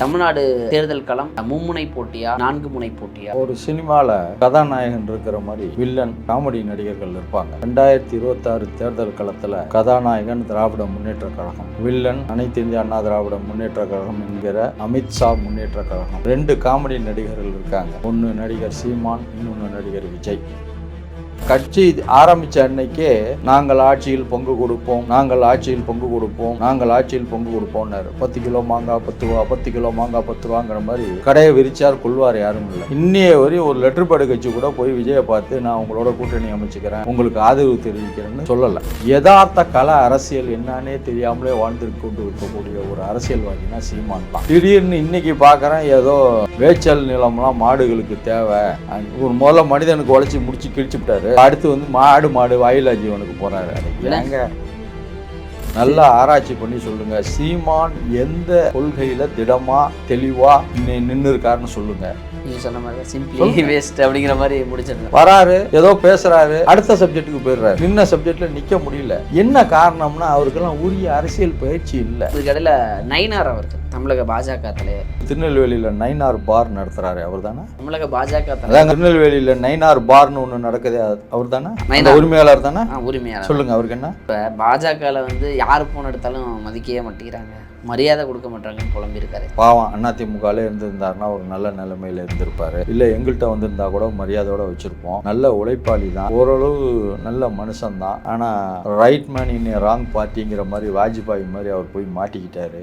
தமிழ்நாடு தேர்தல் களம் மும்முனை போட்டியா நான்கு முனை போட்டியா? ஒரு சினிமாவில் கதாநாயகன் இருக்கிற மாதிரி வில்லன் காமெடி நடிகர்கள் இருப்பாங்க. ரெண்டாயிரத்தி இருபத்தாறு தேர்தல் களத்தில் கதாநாயகன் திராவிட முன்னேற்ற கழகம் வில்லன் அனைத்து இந்திய அண்ணா திராவிட முன்னேற்ற கழகம் என்கிற அமித்ஷா முன்னேற்ற கழகம். ரெண்டு காமெடி நடிகர்கள் இருக்காங்க. ஒன்று நடிகர் சீமான் இன்னொன்று நடிகர் விஜய். கட்சி ஆரம்பிச்ச அன்னைக்கே நாங்கள் ஆட்சியில் பங்கு கொடுப்போம் நாங்கள் ஆட்சியில் பங்கு கொடுப்போம் நாங்கள் ஆட்சியில் பங்கு கொடுப்போம்னாரு. பத்து கிலோ மாங்காய் பத்து ரூபா பத்து கிலோ மாங்காய் பத்து ரூபாங்கிற மாதிரி கடையை விரிச்சார் கொள்வார் யாரும் இல்லை. இன்னைய வரையும் ஒரு லெட்டர் பேடு கட்சி கூட போய் விஜயை பார்த்து நான் உங்களோட கூட்டணி அமைச்சுக்கிறேன் உங்களுக்கு ஆதரவு தெரிவிக்கிறேன்னு சொல்லலை. யதார்த்த கல அரசியல் என்னன்னே தெரியாமலே வாழ்ந்து கொண்டு இருக்கக்கூடிய ஒரு அரசியல்வாதினா சீமான் தான். திடீர்னு இன்னைக்கு பார்க்குறேன் ஏதோ வேச்சல் நிலம்லாம் மாடுகளுக்கு தேவை. ஒரு முதல்ல மனிதனுக்கு உழைச்சி முடிச்சு கிழிச்சு விட்டாரு. அடுத்து வந்து மாடு மாடு வாயிலா ஜீவனுக்கு போறாரு. ஏங்க? நல்லா ஆராய்ச்சி பண்ணி சொல்லுங்க. சீமான் எந்த கொள்கையில திடமா தெளிவா நின்று இருக்காருன்னு சொல்லுங்க. நீங்க சொன்ன மாதிரி சிம்பிளி வேஸ்ட் அப்படிங்கிற மாதிரி முடிச்சிருந்தேன் வராரு ஏதோ பேசுறாரு அடுத்த சப்ஜெக்ட்டுக்கு போயிடுறாரு. நின்ன சப்ஜெக்ட்ல நிக்க முடியல. என்ன காரணம்னா அவருக்கெல்லாம் உரிய அரசியல் பயிற்சி இல்லை. இதுக்கடையில் நயினார் அவர்கள் தமிழக பாஜக தலைவர். திருநெல்வேலியில நைனார் பார் நடத்துறாரு அவர் தானே தமிழக பாஜக தலைவர். திருநெல்வேலியில நைனார் பார்னு ஒன்று நடக்குது அவர் தானே. உரிமையாளர் தானே? உரிமையாளர். சொல்லுங்க அவருக்கு என்ன? இப்போ பாஜகவில் வந்து யார் போன எடுத்தாலும் மதிக்கவே மாட்டேங்கிறாங்க. மரியாதை கொடுக்க மாட்டாங்கன்னு புலம்பியிருக்காரு பாவம் அதிமுகலே இருந்திருந்தாருன்னா ஒரு நல்ல நிலைமையில இருந்திருப்பாரு. இல்லை எங்கள்கிட்ட வந்திருந்தா கூட மரியாதையோட வச்சுருப்போம். நல்ல உழைப்பாளி தான். ஓரளவு நல்ல மனுஷன் தான். ரைட் மேன் இன் ராங் பார்ட்டிங்கிற மாதிரி வாஜ்பாய் மாதிரி அவர் போய் மாட்டிக்கிட்டாரு.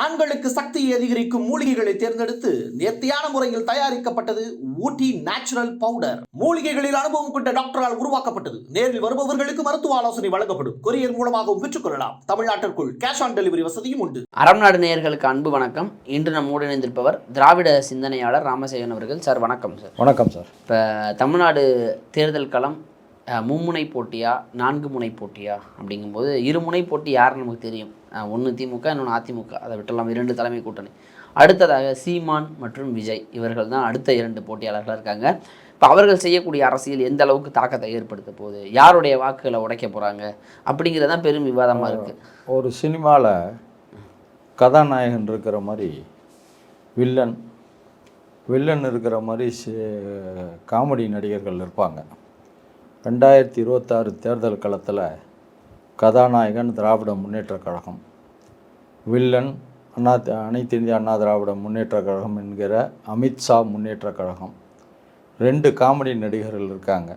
ஆண்களுக்கு சக்தியை அதிகரிக்கும் மூலிகைகளை தேர்ந்தெடுத்து நேர்த்தியான முறையில் தயாரிக்கப்பட்டது ஊட்டி நேச்சுரல் பவுடர். மூலிகைகளில் அனுபவம் கொண்ட டாக்டரால் உருவாக்கப்பட்டது. நேரில் வருபவர்களுக்கு மருத்துவ ஆலோசனை வழங்கப்படும். கொரியர் மூலமாகவும் பெற்றுக்கொள்ளலாம். தமிழ்நாட்டிற்குள் கேஷ் ஆன் டெலிவரி வசதியும் உண்டு. அறம் நாடு நேயர்களுக்கு அன்பு வணக்கம். இன்று நம்மோடு இணைந்திருப்பவர் திராவிட சிந்தனையாளர் ராமசேகரன் அவர்கள். சார் வணக்கம் சார். வணக்கம் சார். இப்போ தமிழ்நாடு தேர்தல் களம் மும்முனை போட்டியா நான்கு முனை போட்டியா அப்படிங்கும்போது இருமுனை போட்டி யாருன்னு நமக்கு தெரியும். ஒன்று திமுக இன்னொன்று அதிமுக. அதை விட்டலாம் இரண்டு தலைமை கூட்டணி. அடுத்ததாக சீமான் மற்றும் விஜய். இவர்கள் தான் அடுத்த இரண்டு போட்டியாளர்களாக இருக்காங்க. இப்போ அவர்கள் செய்யக்கூடிய அரசியல் எந்த அளவுக்கு தாக்கத்தை ஏற்படுத்த போகுது? யாருடைய வாக்குகளை உடைக்க போகிறாங்க அப்படிங்கிறது தான் பெரும் விவாதமாக இருக்குது ஒரு சினிமாவில் கதாநாயகன் இருக்கிற மாதிரி வில்லன் வில்லன் இருக்கிற மாதிரி சி- காமெடி நடிகர்கள் இருப்பாங்க. ரெண்டாயிரத்தி இருபத்தாறு தேர்தல் களத்தில் கதாநாயகன் திராவிட முன்னேற்ற கழகம் வில்லன் அண்ணா அனைத்து இந்திய அண்ணா திராவிட முன்னேற்ற கழகம் என்கிற அமித்ஷா முன்னேற்ற கழகம். ரெண்டு காமெடி நடிகர்கள் இருக்காங்க.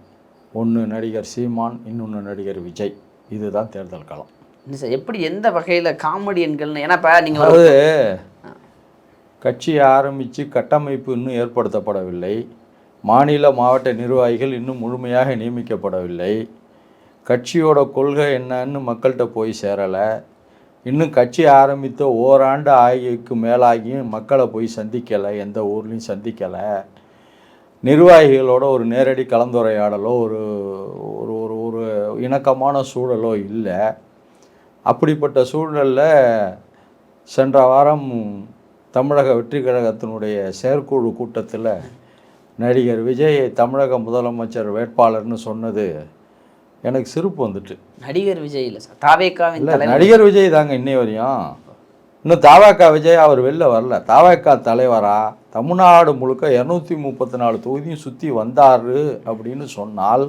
ஒன்று நடிகர் சீமான் இன்னொன்று நடிகர் விஜய். இதுதான் தேர்தல் களம். சார் எப்படி எந்த வகையில் காமெடியன்கள்னு ஏன்னா இப்போ நீங்கள் அதாவது கட்சியை ஆரம்பித்து கட்டமைப்பு இன்னும் ஏற்படுத்தப்படவில்லை. மாநில மாவட்ட நிர்வாகிகள் இன்னும் முழுமையாக நியமிக்கப்படவில்லை. கட்சியோட கொள்கை என்னன்னு மக்கள்கிட்ட போய் சேரலை. இன்னும் கட்சி ஆரம்பித்த ஓராண்டு ஆகிக்கு மேலாகியும் மக்களை போய் சந்திக்கலை எந்த ஊர்லேயும் சந்திக்கலை. நிர்வாகிகளோட ஒரு நேரடி கலந்துரையாடலோ ஒரு ஒரு ஒரு ஒரு இணக்கமான சூழலோ இல்லை. அப்படிப்பட்ட சூழலில் சென்ற வாரம் தமிழக வெற்றி கழகத்தினுடைய செயற்குழு கூட்டத்தில் நடிகர் விஜய் தமிழக முதலமைச்சர் வேட்பாளர்னு சொன்னது எனக்கு சிரிப்பு வந்துட்டு. நடிகர் விஜய் இல்லை சார். தாவேக்காவின் இல்லை நடிகர் விஜய் தாங்க இன்னை வரையும். இன்னும் தாவாக்கா விஜய் அவர் வெளில வரல. தாவாக்கா தலைவரா? தமிழ்நாடு முழுக்க இரநூத்தி முப்பத்தி நாலு தொகுதியும் சுற்றி வந்தார் அப்படின்னு சொன்னால்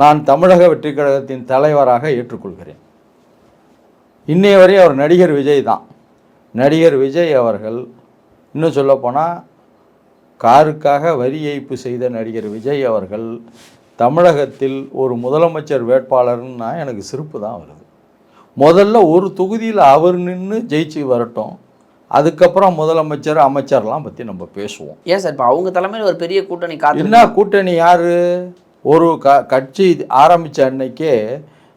நான் தமிழக வெற்றி கழகத்தின் தலைவராக ஏற்றுக்கொள்கிறேன். இன்னைய வரை அவர் நடிகர் விஜய் தான். நடிகர் விஜய் அவர்கள் இன்னும் சொல்லப்போனால் காருக்காக வரி ஏய்ப்பு செய்த நடிகர் விஜய் அவர்கள் தமிழகத்தில் ஒரு முதலமைச்சர் வேட்பாளர்னா எனக்கு சிரிப்பு தான் வருது. முதல்ல ஒரு தொகுதியில் அவர் நின்று ஜெயிச்சு வரட்டும். அதுக்கப்புறம் முதலமைச்சர் அமைச்சர்லாம் பற்றி நம்ம பேசுவோம். ஏன் சார் இப்போ அவங்க தலைமையில் ஒரு பெரிய கூட்டணி காத்து என்ன கூட்டணி யார்? ஒரு க கட்சி ஆரம்பித்த அன்னைக்கே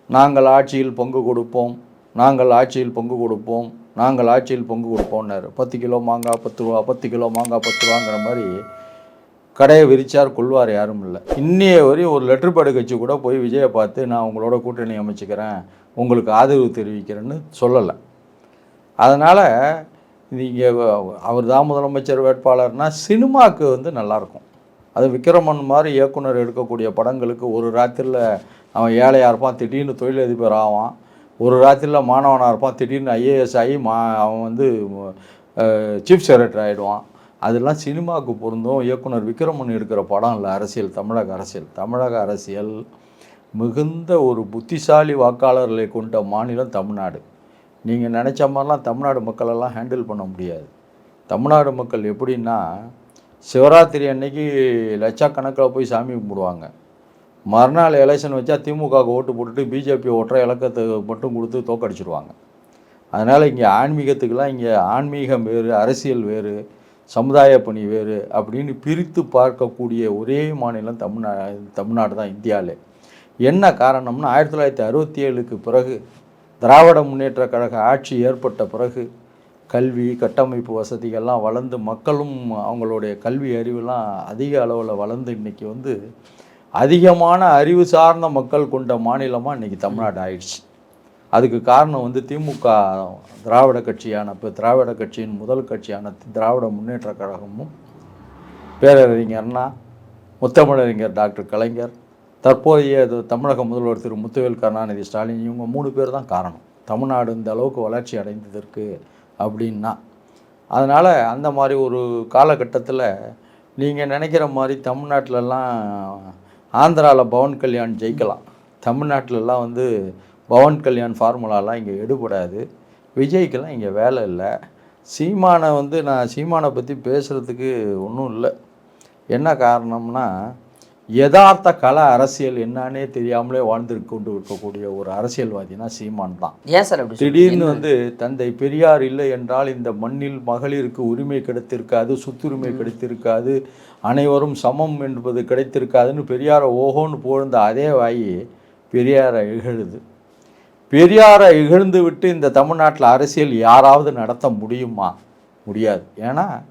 நாங்கள் ஆட்சியில் பங்கு கொடுப்போம். நாங்கள் ஆட்சியில் பங்கு கொடுப்போம். நாங்கள் ஆட்சியில் பொங்கு கொடுப்போம்னாரு. பத்து கிலோ மாங்காய் பத்து ரூபா பத்து கிலோ மாங்காய் பத்து ரூபாங்கிற மாதிரி கடையை விரிச்சார் கொள்வார் யாரும் இல்லை. இன்னைய வரையும் ஒரு லெட்ரு பேடு கட்சி கூட போய் விஜயை பார்த்து நான் உங்களோட கூட்டணி அமைச்சுக்கிறேன். உங்களுக்கு ஆதரவு தெரிவிக்கிறேன்னு சொல்லலை. அதனால் நீங்கள் அவர் தான் முதலமைச்சர் வேட்பாளர்னால் சினிமாவுக்கு வந்து நல்லாயிருக்கும். அது விக்ரமன் மாதிரி இயக்குனர் எடுக்கக்கூடிய படங்களுக்கு ஒரு ராத்திரியில் அவன் ஏழையாக இருப்பான் திடீர்னு தொழிலதிபர் ஆவான். ஒரு ராத்திரியில் மாணவனாக இருப்பான். திடீர்னு ஐஏஎஸ் ஆகி மா அவன் வந்து சீஃப் செக்ரட்டரி ஆகிடுவான் அதெல்லாம் சினிமாவுக்கு பொருந்தும். இயக்குனர் விக்ரமன் எடுக்கிற படம் இல்லை அரசியல் தமிழக அரசியல். தமிழக அரசியல் மிகுந்த ஒரு புத்திசாலி வாக்காளர்களை கொண்ட மாநிலம் தமிழ்நாடு. நீங்கள் நினச்ச மாதிரிலாம் தமிழ்நாடு மக்களெல்லாம் ஹேண்டில் பண்ண முடியாது. தமிழ்நாடு மக்கள் எப்படின்னா சிவராத்திரி அன்னைக்கு லட்சக்கணக்கில் போய் சாமி கும்பிடுவாங்க. மறுநாள் எலெக்ஷன் வச்சா திமுகவுக்கு ஓட்டு போட்டுட்டு பிஜேபி ஓட்டுற இலக்கத்தை மட்டும் கொடுத்து தோக்கடிச்சிருவாங்க அதனால் இங்கே ஆன்மீகத்துக்கெல்லாம் இங்கே ஆன்மீகம் வேறு அரசியல் வேறு சமுதாய பணி வேறு அப்படின்னு பிரித்து பார்க்கக்கூடிய ஒரே மாநிலம் தமிழ்நா தமிழ்நாடு தான் இந்தியாவிலே என்ன காரணம்னா ஆயிரத்தி தொள்ளாயிரத்தி அறுபத்தி ஏழுக்கு பிறகு திராவிட முன்னேற்ற கழக ஆட்சி ஏற்பட்ட பிறகு கல்வி கட்டமைப்பு வசதிகள்லாம் வளர்ந்து மக்களும் அவங்களுடைய கல்வி அறிவுலாம் அதிக அளவில் வளர்ந்து இன்றைக்கி வந்து அதிகமான அறிவு சார்ந்த மக்கள் கொண்ட மாநிலமாக இன்றைக்கி தமிழ்நாடு ஆயிடுச்சு. அதுக்கு காரணம் வந்து திமுக திராவிட கட்சியான இப்போ திராவிட கட்சியின் முதல் கட்சியான திராவிட முன்னேற்ற கழகமும் பேரறிஞர் அண்ணா முத்தமிழறிஞர் டாக்டர் கலைஞர் தற்போதைய தமிழக முதல்வர் திரு முத்துவேல் கருணாநிதி ஸ்டாலின் இவங்க மூணு பேர் தான் காரணம். தமிழ்நாடு இந்த அளவுக்கு வளர்ச்சி அடைந்ததற்கு அப்படின்னா. அதனால் அந்த மாதிரி ஒரு காலகட்டத்தில் நீங்கள் நினைக்கிற மாதிரி தமிழ்நாட்டிலலாம் ஆந்திராவில் பவன் கல்யாண் ஜெயிக்கலாம். தமிழ்நாட்டிலலாம் வந்து பவன் கல்யாண் ஃபார்முலாலாம் இங்கே எடுபடாது. விஜய்க்கெல்லாம் இங்கே வேலை இல்லை. சீமானை வந்து நான் சீமானை பற்றி பேசுகிறதுக்கு ஒன்றும் இல்லை. என்ன காரணம்னா யதார்த்த கல அரசியல் என்னன்னே தெரியாமலே வாழ்ந்துட்டு கொண்டு இருக்கக்கூடிய ஒரு அரசியல்வாதினா சீமான் தான். ஏன் சார்? திடீர்னு? வந்து தந்தை பெரியார் இல்லை என்றால் இந்த மண்ணில் மகளிருக்கு உரிமை கிடைத்திருக்காது சொத்துரிமை கிடைத்திருக்காது அனைவரும் சமம் என்பது கிடைத்திருக்காதுன்னு பெரியாரை ஓஹோன்னு புகழ்ந்த அதே வாயி பெரியாரை இகழுது. பெரியாரை இகழ்ந்து விட்டு இந்த தமிழ்நாட்டில் அரசியல் யாராவது நடத்த முடியுமா? முடியாது. ஏன்னா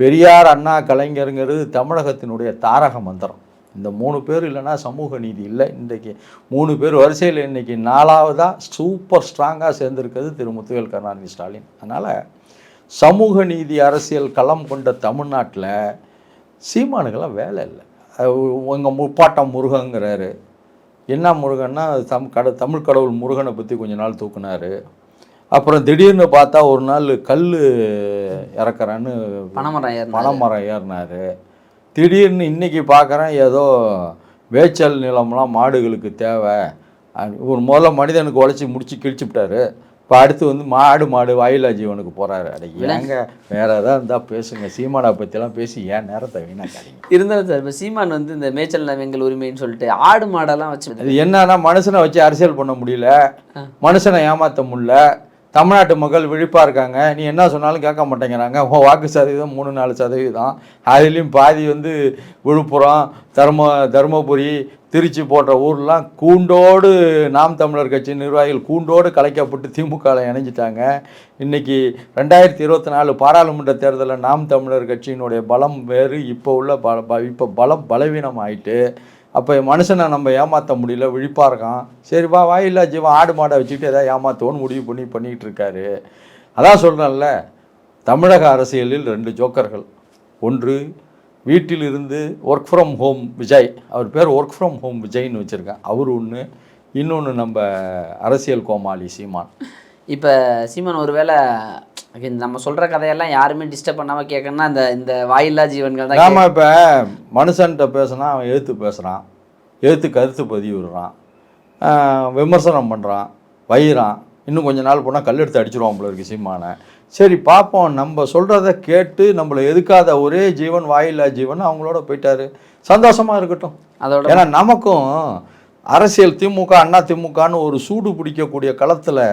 பெரியார் அண்ணா கலைஞருங்கிறது தமிழகத்தினுடைய தாரக மந்திரம். இந்த மூணு பேர் இல்லைன்னா சமூக நீதி இல்லை. இன்றைக்கி மூணு பேர் வரிசையில் இன்றைக்கி நாலாவதாக சூப்பர் ஸ்ட்ராங்காக சேர்ந்திருக்கிறது திரு முத்துவேல் கருணாநிதி ஸ்டாலின். அதனால் சமூக நீதி அரசியல் களம் கொண்ட தமிழ்நாட்டில் சீமானுக்கெல்லாம் வேலை இல்லை. உங்கள் முப்பாட்டம் முருகங்கிறாரு. என்ன முருகன்னா தம் கட தமிழ் கடவுள் முருகனை பற்றி கொஞ்ச நாள் தூக்குனாரு. அப்புறம் திடீர்னு பார்த்தா ஒரு நாள் கல் இறக்குறேன்னு பனைமரம். பனைமரம் ஏறினாரு. திடீர்னு இன்னைக்கு பார்க்குறேன் ஏதோ வேச்சல் நிலம்லாம் மாடுகளுக்கு தேவை. ஒரு முதல்ல மனிதனுக்கு உழைச்சி முடிச்சு கிழிச்சுட்டாரு இப்போ அடுத்து வந்து மாடு மாடு வாயிலா ஜீவனுக்கு போகிறாரு அட ஏங்க வேற ஏதாவது இருந்தால் பேசுங்க. சீமானை பற்றிலாம் பேசி ஏன் நேரத்தை வீணாக்காதீங்க? இருந்தாலும் சார் இப்போ சீமான் வந்து இந்த மேய்ச்சல் நிலம் எங்கள் உரிமைன்னு சொல்லிட்டு ஆடு மாடெல்லாம் வச்சு அது என்னன்னா மனுஷனை வச்சு அரசியல் பண்ண முடியல. மனுஷனை ஏமாற்ற முடியல. தமிழ்நாட்டு மக்கள் விழிப்பாக இருக்காங்க. நீ என்ன சொன்னாலும் கேட்க மாட்டேங்கிறாங்க. உன் வாக்கு சதவீதம் மூணு நாலு சதவீதம். அதுலேயும் பாதி வந்து விழுப்புரம் தர்ம தருமபுரி திருச்சி போன்ற ஊர்லாம் கூண்டோடு நாம் தமிழர் கட்சி நிர்வாகிகள் கூண்டோடு கலைக்கப்பட்டு திமுகவில் இணைஞ்சிட்டாங்க. இன்றைக்கி ரெண்டாயிரத்தி இருபத்தி நாலு பாராளுமன்ற தேர்தலில் நாம் தமிழர் கட்சியினுடைய பலம் வேறு. இப்போ உள்ள பல ப- இப்போ பலம் பலவீனம் ஆயிட்டு அப்போ மனுஷனை நம்ம ஏமாற்ற முடியல விழிப்பாக இருக்கான். சரிப்பா வாயில்லா ஜீவன் ஆடு மாடை வச்சுக்கிட்டு எதாவது ஏமாற்றுவோன்னு முடிவு பண்ணி பண்ணிக்கிட்டு இருக்காரு. அதான் சொல்கிறேன்ல தமிழக அரசியலில் ரெண்டு ஜோக்கர்கள். ஒன்று வீட்டில் இருந்து ஒர்க் ஃப்ரம் ஹோம் விஜய். அவர் பேர் ஒர்க் ஃப்ரம் ஹோம் விஜய்னு வச்சுருக்கேன். அவர் ஒன்று இன்னொன்று நம்ம அரசியல் கோமாளி சீமான். இப்போ சீமான் ஒருவேளை நம்ம சொல்கிற கதையெல்லாம் யாருமே டிஸ்டர்ப் பண்ணாமல் கேட்கணும்னா இந்த இந்த வாயில்லா ஜீவன்கள் தான் நாம இப்போ மனுஷன்கிட்ட பேசுனா அவன் எழுத்து பேசுகிறான் எழுத்து கருத்து பதிவிடுறான் விமர்சனம் பண்ணுறான் வைகிறான் இன்னும் கொஞ்ச நாள் போனால் கல்லெடுத்து அடிச்சிருவான் போல இருக்கு சீமானை. சரி பார்ப்போம் நம்ம சொல்கிறத கேட்டு நம்மளை எதுக்காத ஒரே ஜீவன் வாயில்லா ஜீவன் அவங்களோட போயிட்டாரு. சந்தோஷமாக இருக்கட்டும். அதோட ஏன்னா நமக்கும் அரசியல் திமுக அண்ணா திமுகன்னு ஒரு சூடு பிடிக்கக்கூடிய களத்தில்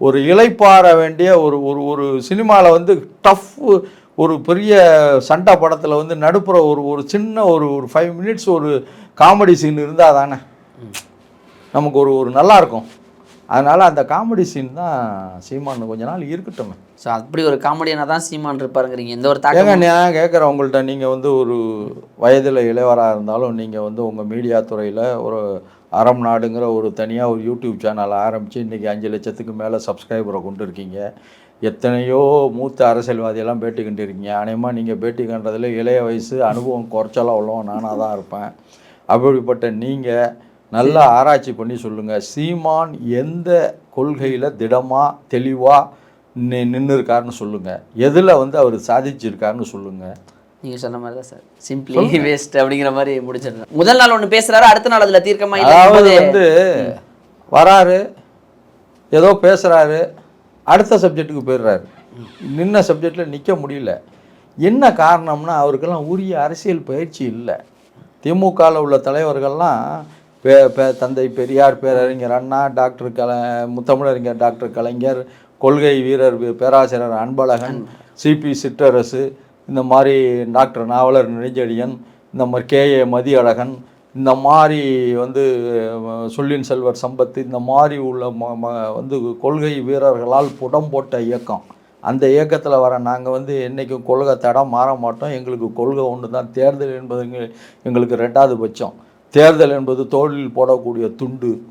ஒரு இளைப்பாற வேண்டிய ஒரு ஒரு ஒரு சினிமாவில் வந்து டஃப் ஒரு பெரிய சண்டை படத்தில் வந்து நடுப்புற ஒரு ஒரு சின்ன ஒரு ஒரு ஃபைவ் மினிட்ஸ் ஒரு காமெடி சீன் இருந்தால் தானே? நமக்கு ஒரு ஒரு நல்லா இருக்கும். அதனால் அந்த காமெடி சீன் தான் சீமான் கொஞ்ச நாள் இருக்கட்டும். ஸோ அப்படி ஒரு காமெடியனாக தான் சீமான் இருப்பாருங்கிறீங்க. எந்த ஒரு தாக்கம் நான் கேட்குறேன் உங்கள்கிட்ட நீங்கள் வந்து ஒரு வயதில் இளையவராக இருந்தாலும் நீங்கள் வந்து உங்கள் மீடியா துறையில் ஒரு அறம் நாடுங்கிற ஒரு தனியாக ஒரு யூடியூப் சேனல் ஆரம்பித்து இன்றைக்கி அஞ்சு லட்சத்துக்கு மேலே சப்ஸ்கிரைபரை கொண்டு இருக்கீங்க. எத்தனையோ மூத்த அரசியல்வாதியெல்லாம் பேட்டி கண்டு இருக்கீங்க அநேகமாக நீங்கள் பேட்டி கண்டதில் இளைய வயசு அனுபவம் குறைச்சலாக உள்ளவன் நானாக தான் இருப்பேன். அப்படிப்பட்ட நீங்கள் நல்லா ஆராய்ச்சி பண்ணி சொல்லுங்கள் சீமான் எந்த கொள்கையில் திடமாக தெளிவாக நின்று இருக்காருன்னு சொல்லுங்கள் எதில் வந்து அவர் சாதிச்சிருக்காருன்னு சொல்லுங்கள் நீங்கள் சொன்ன மாதிரி தான் சார் சிம்பிளி வேஸ்ட் அப்படிங்கிற மாதிரி முடிச்சிடுறேன் முதல் நாள் ஒன்று பேசுறாரு? அடுத்த நாள் அதில் தீர்க்கமா அதாவது வந்து வராரு ஏதோ பேசுகிறாரு அடுத்த சப்ஜெக்ட்டுக்கு போயிடுறாரு. நின்ன சப்ஜெக்டில் நிற்க முடியல. என்ன காரணம்னா அவருக்கெல்லாம் உரிய அரசியல் பயிற்சி இல்லை. திமுகவில் உள்ள தலைவர்கள்லாம் பே பே- தந்தை பெரியார் பேரறிஞர் அண்ணா டாக்டர் கல முத்தமிழறிஞர் டாக்டர் கலைஞர் கொள்கை வீரர் பேராசிரியர் அன்பழகன் சிபி சிற்றரசு இந்த மாதிரி டாக்டர் நாவலர் நெடுஞ்செழியன் இந்த மாதிரி கேஏ மதியழகன் இந்த மாதிரி வந்து சொல்லின் செல்வர் சம்பத்து இந்த மாதிரி உள்ள ம- ம- வந்து கொள்கை வீரர்களால் புடம் போட்ட இயக்கம். அந்த இயக்கத்தில் வர நாங்கள் வந்து என்றைக்கும் கொள்கை தடம் மாற மாட்டோம். எங்களுக்கு கொள்கை ஒன்று தான் தேர்தல் என்பது எங்களுக்கு ரெண்டாவது பட்சம். தேர்தல் என்பது தோளில் போடக்கூடிய துண்டு.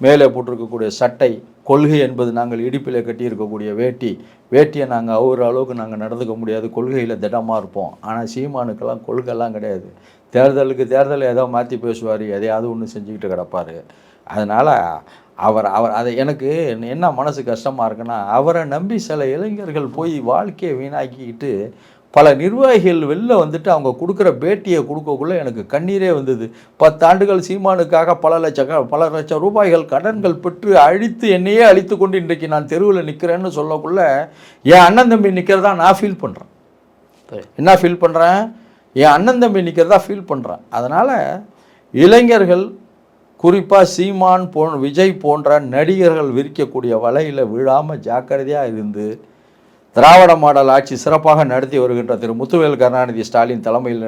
மேலே போட்டிருக்கக்கூடிய சட்டை கொள்கை என்பது நாங்கள் இடுப்பில் கட்டியிருக்கக்கூடிய வேட்டி. வேட்டியை நாங்கள் அவுற அளவுக்கு நாங்கள் நடந்துக்க முடியாது. கொள்கையில் திடமாக இருப்போம். ஆனால் சீமானுக்கெல்லாம் கொள்கைலாம் கிடையாது. தேர்தலுக்கு தேர்தல் ஏதோ மாற்றி பேசுவார் எதையாவது ஒன்று செஞ்சுக்கிட்டு கிடப்பார். அதனால் அவர் அவர் அதை எனக்கு என்ன மனசு கஷ்டமாக இருக்குன்னா அவரை நம்பி சில இளைஞர்கள் போய் வாழ்க்கையை வீணாக்கிக்கிட்டு பல நிர்வாகிகள் வெளில வந்துட்டு அவங்க கொடுக்குற பேட்டியை கொடுக்கக்குள்ள எனக்கு கண்ணீரே வந்தது. பத்தாண்டுகள் சீமானுக்காக பல லட்சம் க- பல லட்சம் ரூபாய்கள் கடன்கள் பெற்று அழித்து என்னையே அழித்து கொண்டு இன்றைக்கு நான் தெருவில் நிற்கிறேன்னு சொல்லக்குள்ள என் அண்ணன் தம்பி நிற்கிறதா நான் ஃபீல் பண்ணுறேன். என்ன ஃபீல் பண்ணுறேன் என் அண்ணன் தம்பி நிற்கிறதா ஃபீல் பண்ணுறேன் அதனால் இளைஞர்கள் குறிப்பாக சீமான் போ விஜய் போன்ற நடிகர்கள் விரிக்கக்கூடிய வலையில் விழாமல் ஜாக்கிரதையாக இருந்து திராவிட மாடல் ஆட்சி சிறப்பாக நடத்தி வருகின்ற திரு முத்துவேல் கருணாநிதி ஸ்டாலின் தலைமையில்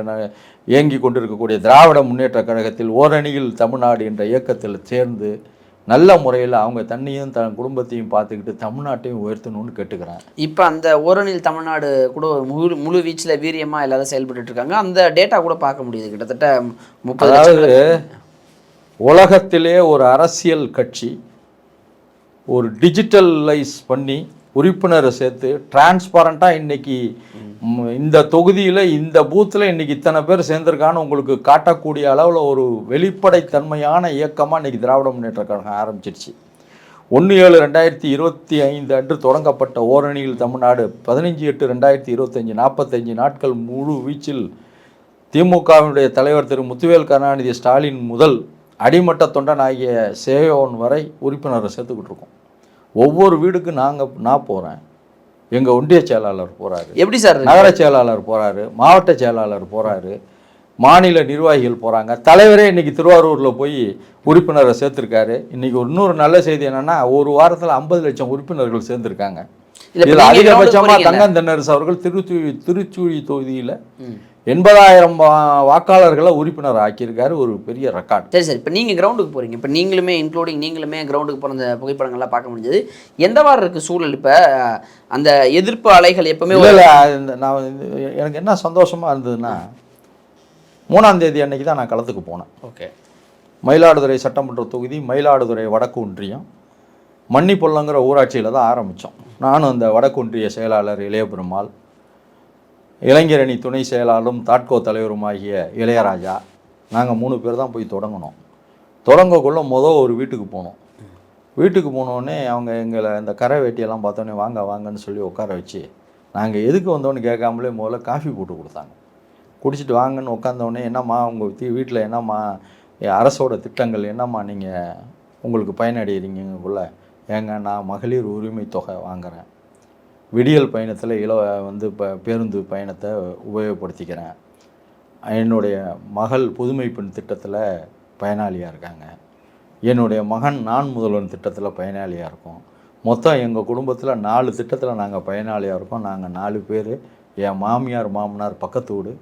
இயங்கி கொண்டிருக்கக்கூடிய திராவிட முன்னேற்ற கழகத்தில் ஓரணியில் தமிழ்நாடு என்ற இயக்கத்தில் சேர்ந்து நல்ல முறையில் அவங்க தன்னையும் தன் குடும்பத்தையும் பார்த்துக்கிட்டு தமிழ்நாட்டையும் உயர்த்தணும்னு கேட்டுக்கிறேன். இப்போ அந்த ஓரணில் தமிழ்நாடு கூட முழு முழு வீச்சில் வீரியமாக எல்லாரும் செயல்பட்டுட்டு இருக்காங்க. அந்த டேட்டா கூட பார்க்க முடியுது. கிட்டத்தட்ட முப்பது அதாவது உலகத்திலே ஒரு அரசியல் கட்சி ஒரு டிஜிட்டலைஸ் பண்ணி உறுப்பினரை சேர்த்து டிரான்ஸ்பரண்ட்டாக இன்றைக்கி இந்த தொகுதியில் இந்த பூத்தில் இன்னைக்கு இத்தனை பேர் சேர்ந்துருக்கான்னு உங்களுக்கு காட்டக்கூடிய அளவில் ஒரு வெளிப்படைத்தன்மையான இயக்கமாக இன்னைக்கு திராவிட முன்னேற்ற கழகம் ஆரம்பிச்சிருச்சு. ஒன்று ஏழு ரெண்டாயிரத்தி இருபத்தி ஐந்து அன்று தொடங்கப்பட்ட ஓரணியில் தமிழ்நாடு பதினஞ்சு எட்டு ரெண்டாயிரத்தி இருபத்தஞ்சி நாற்பத்தஞ்சு நாட்கள் முழு வீச்சில் திமுகவினுடைய தலைவர் திரு முத்துவேல் கருணாநிதி ஸ்டாலின் முதல் அடிமட்ட தொண்டன் ஆகிய சேயோன் வரை உறுப்பினரை சேர்த்துக்கிட்டு இருக்கோம். ஒவ்வொரு வீடுக்கு நாங்கள் நான் போகிறேன் எங்கள் ஒன்றிய செயலாளர் போகிறாரு எப்படி சார்? நகர செயலாளர் போகிறாரு மாவட்ட செயலாளர் போகிறாரு மாநில நிர்வாகிகள் போகிறாங்க தலைவரே இன்னைக்கு திருவாரூரில் போய் உறுப்பினரை சேர்த்துருக்காரு இன்னைக்கு இன்னொரு நல்ல செய்தி என்னன்னா ஒரு வாரத்தில் ஐம்பது லட்சம் உறுப்பினர்கள் சேர்ந்துருக்காங்க இதில் அதிகபட்சமாக? தங்கம் தென்னரசு அவர்கள் திருச்சூழி திருச்சூழி தொகுதியில். எண்பதாயிரம் வாக்காளர்களை உறுப்பினர் ஆக்கியிருக்காரு ஒரு பெரிய ரெக்கார்ட் சரி சரி. இப்போ நீங்கள் கிரவுண்டுக்கு போகிறீங்க இப்போ நீங்களுமே இன்க்ளூடிங் நீங்களுமே கிரவுண்டுக்கு போகிற அந்த புகைப்படங்கள்லாம் பார்க்க முடிஞ்சது. எந்த வாரம் இருக்குது சூழல்? இப்போ அந்த எதிர்ப்பு அலைகள் எப்பவுமே இல்லை நான் எனக்கு என்ன சந்தோஷமாக இருந்ததுன்னா மூணாம் தேதி அன்னைக்கு தான் நான் களத்துக்கு போனேன். ஓகே. மயிலாடுதுறை சட்டமன்ற தொகுதி மயிலாடுதுறை வடக்கு ஒன்றியம் மன்னிப்பொல்லங்கிற ஊராட்சியில் தான் ஆரம்பித்தோம் நானும் அந்த வடக்கு ஒன்றிய செயலாளர் இளைய பெருமாள் இளைஞரணி துணை செயலாளரும் தாட்கோ தலைவருமாகிய இளையராஜா நாங்கள் மூணு பேர் தான் போய் தொடங்கினோம் தொடங்கக்குள்ள மொதல் ஒரு வீட்டுக்கு போனோம். வீட்டுக்கு போனோடனே அவங்க எங்களை இந்த கரை வேட்டியெல்லாம் பார்த்தோன்னே வாங்க வாங்கன்னு சொல்லி உட்கார வச்சு நாங்கள் எதுக்கு வந்தோன்னு கேட்காமலே முதல்ல காஃபி போட்டு கொடுத்தாங்க. குடிச்சிட்டு வாங்கன்னு உட்காந்தோடனே என்னம்மா உங்கள் தீ வீட்டில் என்னம்மா அரசோட திட்டங்கள் என்னம்மா நீங்கள் உங்களுக்கு பயனடைகிறீங்கக்குள்ள ஏங்க நான் மகளிர் உரிமை தொகை வாங்குறேன். விடியல் பயணத்தில் இல வந்து இப்போ பேருந்து பயணத்தை உபயோகப்படுத்திக்கிறேன். என்னுடைய மகள் புதுமை பெண் திட்டத்தில் பயனாளியாக இருக்காங்க. என்னுடைய மகன் நான் முதல்வன் திட்டத்தில் பயனாளியாக இருக்கோம். மொத்தம் எங்கள் குடும்பத்தில் நாலு திட்டத்தில் நாங்கள் பயனாளியாக இருக்கோம். நாங்கள் நாலு பேர் என் மாமியார் மாமனார் பக்கத்து வீடு.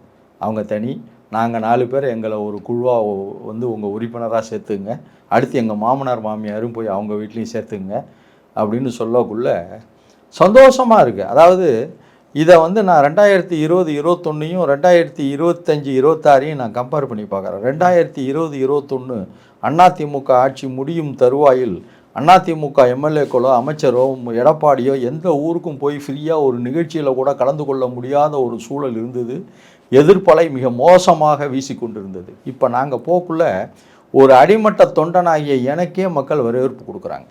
அவங்க தனி. நாங்கள் நாலு பேர் எங்களை ஒரு குழுவாக வந்து உங்கள் உறுப்பினராக சேர்த்துங்க அடுத்து எங்கள் மாமனார் மாமியாரும் போய் அவங்க வீட்லேயும் சேர்த்துங்க அப்படின்னு சொல்லக்குள்ளே சந்தோஷமாக இருக்குது அதாவது இதை வந்து நான் ரெண்டாயிரத்தி இருபது இருபத்தொன்னையும் ரெண்டாயிரத்தி இருபத்தஞ்சி இருபத்தாறையும் நான் கம்பேர் பண்ணி பார்க்குறேன். ரெண்டாயிரத்தி இருபது இருபத்தொன்று அதிமுக ஆட்சி முடியும் தருவாயில் அதிமுக எம்எல்ஏக்களோ அமைச்சரோ எடப்பாடியோ எந்த ஊருக்கும் போய் ஃப்ரீயாக ஒரு நிகழ்ச்சியில் கூட கலந்து கொள்ள முடியாத ஒரு சூழல் இருந்தது. எதிர்ப்பலை மிக மோசமாக வீசிக்கொண்டிருந்தது இப்போ நாங்கள் போக்குள்ள ஒரு அடிமட்ட தொண்டனாகிய எனக்கே மக்கள் வரவேற்பு கொடுக்குறாங்க.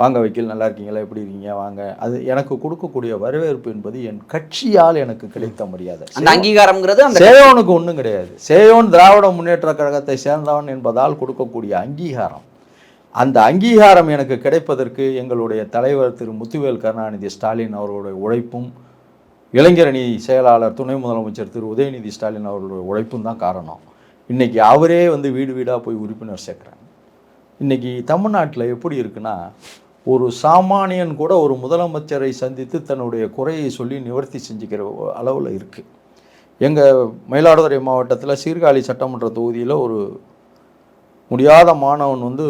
வாங்க வைக்கல் நல்லா இருக்கீங்களா? எப்படி இருக்கீங்க? வாங்க. அது எனக்கு கொடுக்கக்கூடிய வரவேற்பு என்பது என் கட்சியால் எனக்கு கிடைத்த மரியாதை. அந்த அங்கீகாரம்ங்கிறது அந்த சேயோனுக்கு ஒன்றும் கிடையாது. சேயோன் திராவிட முன்னேற்ற கழகத்தை சேர்ந்தவன் என்பதால் கொடுக்கக்கூடிய அங்கீகாரம். அந்த அங்கீகாரம் எனக்கு கிடைப்பதற்கு எங்களுடைய தலைவர் திரு. முத்துவேல் கருணாநிதி ஸ்டாலின் அவர்களுடைய உழைப்பும் இளைஞரணி செயலாளர் துணை முதலமைச்சர் திரு. உதயநிதி ஸ்டாலின் அவர்களுடைய உழைப்பும் தான் காரணம். இன்னைக்கு அவரே வந்து வீடு வீடாக போய் உறுப்பினர் சேர்க்குறாங்க இன்னைக்கு தமிழ்நாட்டில் எப்படி இருக்குன்னா ஒரு சாமானியன் கூட ஒரு முதலமைச்சரை சந்தித்து தன்னுடைய குறையை சொல்லி நிவர்த்தி செஞ்சுக்கிற அளவில் இருக்குது எங்கள் மயிலாடுதுறை மாவட்டத்தில் சீர்காழி சட்டமன்ற தொகுதியில் ஒரு முடியாத மாணவன் வந்து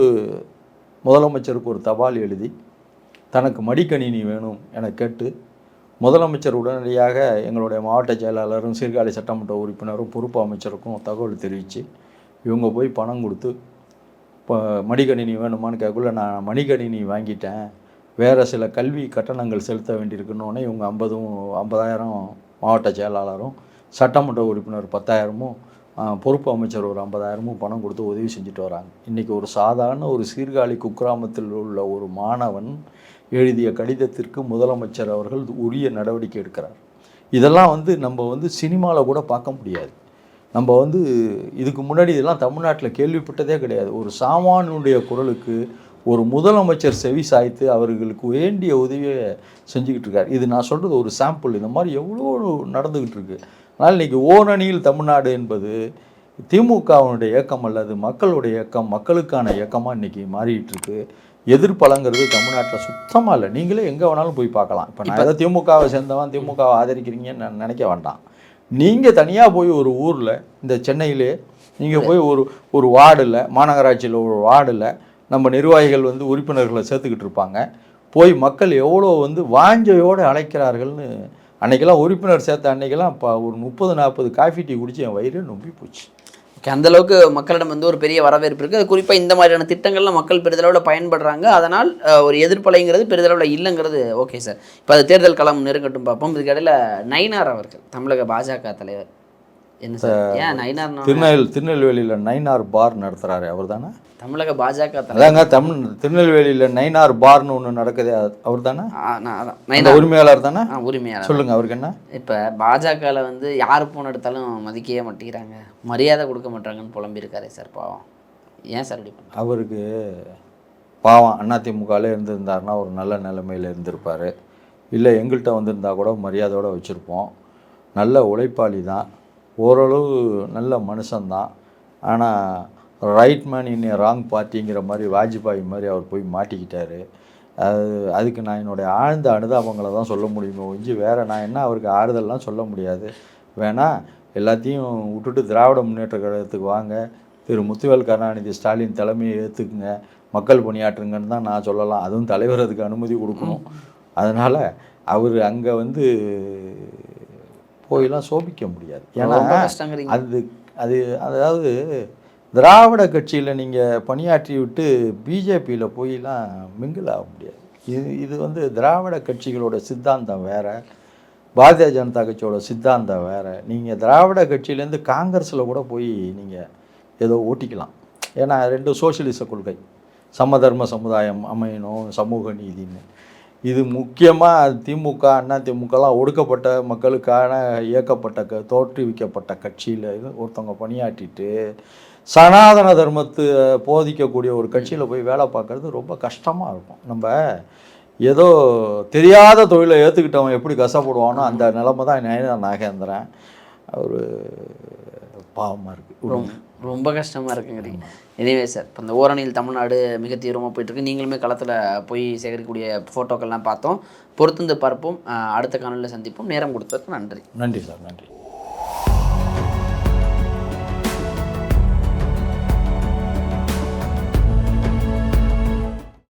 முதலமைச்சருக்கு ஒரு தபால் எழுதி தனக்கு மடிக்கணினி வேணும் என கேட்டு முதலமைச்சர் உடனடியாக எங்களுடைய மாவட்ட செயலாளரும் சீர்காழி சட்டமன்ற உறுப்பினரும் பொறுப்பு அமைச்சருக்கும் தகவல் தெரிவித்து இவங்க போய் பணம் கொடுத்து இப்போ மடிக்கணினி வேணுமான்னு கேட்கல நான் மடிக்கணினி வாங்கிட்டேன். வேறு சில கல்வி கட்டணங்கள் செலுத்த வேண்டியிருக்குன்னொடனே இவங்க ஐம்பதும் ஐம்பதாயிரம் மாவட்ட செயலாளரும் சட்டமன்ற உறுப்பினர் பத்தாயிரமும் பொறுப்பு அமைச்சர் ஒரு ஐம்பதாயிரமும் பணம் கொடுத்து உதவி செஞ்சுட்டு வராங்க. இன்றைக்கி ஒரு சாதாரண ஒரு சீர்காழி குக்கிராமத்தில் உள்ள ஒரு மாணவன் எழுதிய கடிதத்திற்கு முதலமைச்சர் அவர்கள் உரிய நடவடிக்கை எடுக்கிறார். இதெல்லாம் வந்து நம்ம வந்து சினிமாவில் கூட பார்க்க முடியாது. நம்ம வந்து இதுக்கு முன்னாடி இதெல்லாம் தமிழ்நாட்டில் கேள்விப்பட்டதே கிடையாது. ஒரு சாமானியுடைய குரலுக்கு ஒரு முதலமைச்சர் செவி சாய்த்து அவர்களுக்கு வேண்டிய உதவியை செஞ்சுக்கிட்டு இருக்கார். இது நான் சொல்கிறது ஒரு சாம்பிள் இந்த மாதிரி எவ்வளோ நடந்துக்கிட்டு இருக்கு. அதனால் இன்றைக்கி ஓரணியில் தமிழ்நாடு என்பது திமுகவினுடைய இயக்கம் அல்லது மக்களுடைய இயக்கம் மக்களுக்கான இயக்கமாக இன்றைக்கி மாறிட்டு இருக்கு. எதிர்ப்பலங்கிறது தமிழ்நாட்டில் சுத்தமாக இல்லை. நீங்களே எங்கே வேணாலும் போய் பார்க்கலாம். இப்போ நான் ஏதோ திமுகவை சேர்ந்தவன் திமுகவை ஆதரிக்கிறீங்கன்னு நான் நினைக்க வேண்டாம். நீங்கள் தனியாக போய் ஒரு ஊரில் இந்த சென்னையிலே நீங்கள் போய் ஒரு ஒரு வார்டில் மாநகராட்சியில் ஒரு வார்டில் நம்ம நிர்வாகிகள் வந்து உறுப்பினர்களை சேர்த்துக்கிட்டு இருப்பாங்க. போய் மக்கள் எவ்வளோ வந்து வாஞ்சையோடு அழைக்கிறார்கள்னு அன்னைக்கெல்லாம் உறுப்பினர் சேர்த்த அன்னைக்கெல்லாம் இப்போ ஒரு முப்பது நாற்பது காஃபி டீ குடிச்சு என் வயிறு நொம்பி போச்சு. அந்தளவுக்கு மக்களிடம் வந்து ஒரு பெரிய வரவேற்பு இருக்குது குறிப்பாக இந்த மாதிரியான திட்டங்கள்லாம் மக்கள் பெரிதளவில் பயன்படுறாங்க. அதனால் ஒரு எதிர்ப்பலைங்கிறது பெரிதளவில் இல்லைங்கிறது ஓகே சார். இப்போ அது தேர்தல் களம் நெருங்கட்டும் பார்ப்போம். இதுக்கு நயினார் அவர்கள் தமிழக பாஜக தலைவர். என்ன சார்? ஏன் நயினார் திருநெல் திருநெல்வேலியில் நைனார் பார் நடத்துகிறாரு அவர் தானே தமிழக பாஜக அதாங்க தமிழ் திருநெல்வேலியில் நைனார் பார்னு ஒன்று நடக்குதே அவர் தானே நயினார். உரிமையாளர் தானே? உரிமையாளர். சொல்லுங்க அவருக்கு என்ன? இப்போ பாஜகவில் வந்து யார் போன எடுத்தாலும் மதிக்கவே மாட்டேங்கிறாங்க. மரியாதை கொடுக்க மாட்டாங்கன்னு புலம்பியிருக்காரே சார் பாவம். ஏன் சார் இப்படி அவருக்கு பாவம் அதிமுகவில் இருந்திருந்தாருன்னா ஒரு நல்ல நிலைமையில் இருந்திருப்பார். இல்லை எங்கள்கிட்ட வந்திருந்தா கூட மரியாதையோடு வச்சுருப்போம். நல்ல உழைப்பாளி தான் ஓரளவு நல்ல மனுஷன்தான். ஆனால் ரைட் மேன் இன் ராங் பார்ட்டிங்கிற மாதிரி வாஜ்பாய் மாதிரி அவர் போய் மாட்டிக்கிட்டாரு. அது அதுக்கு நான் என்னுடைய ஆழ்ந்த அனுதாபங்களை தான் சொல்ல முடியுமே ஒழிஞ்சு வேறு நான் என்ன அவருக்கு ஆறுதல்லாம் சொல்ல முடியாது. வேணா எல்லாத்தையும் விட்டுட்டு திராவிட முன்னேற்ற கழகத்துக்கு வாங்க. திரு. முத்துவேல் கருணாநிதி ஸ்டாலின் தலைமையை ஏற்றுக்குங்க மக்கள் பணியாற்றுங்கன்னு தான் நான் சொல்லலாம். அதுவும் தலைவர் அதுக்கு அனுமதி கொடுக்கணும். அதனால் அவர் அங்கே வந்து போயெல்லாம் சோபிக்க முடியாது. ஏன்னா அது அது அதாவது திராவிட கட்சியில் நீங்கள் பணியாற்றி விட்டு பிஜேபியில் போயெல்லாம் மிங்கிள் ஆக முடியாது. இது இது வந்து திராவிட கட்சிகளோட சித்தாந்தம் வேற பாரதிய ஜனதா கட்சியோட சித்தாந்தம் வேற. நீங்கள் திராவிட கட்சியிலேருந்து காங்கிரஸில் கூட போய் நீங்கள் ஏதோ ஓட்டிக்கலாம். ஏன்னா ரெண்டு சோசியலிச கொள்கை. சமதர்ம சமுதாயம் அமையணும் சமூக நீதின்னு. இது முக்கியமாக திமுக அண்ணா திமுகலாம் ஒடுக்கப்பட்ட மக்களுக்கான இயக்கப்பட்ட க தோற்றுவிக்கப்பட்ட கட்சியில் ஒருத்தவங்க பணியாற்றிட்டு சனாதன தர்மத்தை போதிக்கக்கூடிய ஒரு கட்சியில் போய் வேலை பார்க்குறது ரொம்ப கஷ்டமாக இருக்கும். நம்ம ஏதோ தெரியாத தொழிலை ஏற்றுக்கிட்டவன் எப்படி கஷ்டப்படுவானோ அந்த நிலைமை தான் நயனா நாகேந்திரன். ஒரு பாவமாக இருக்குது ரொம்ப கஷ்டமாக இருக்குங்கிறீங்க எனிவே சார் இப்போ இந்த ஓரணியில் தமிழ்நாடு மிக தீவிரமாக போயிட்டுருக்கு. நீங்களுமே களத்தில் போய் சேகரிக்கக்கூடிய ஃபோட்டோக்கள்லாம் பார்த்தோம். பொறுத்துந்து பார்ப்போம். அடுத்த காணொலியில் சந்திப்போம். நேரம் கொடுத்ததுக்கு நன்றி. நன்றி சார் நன்றி.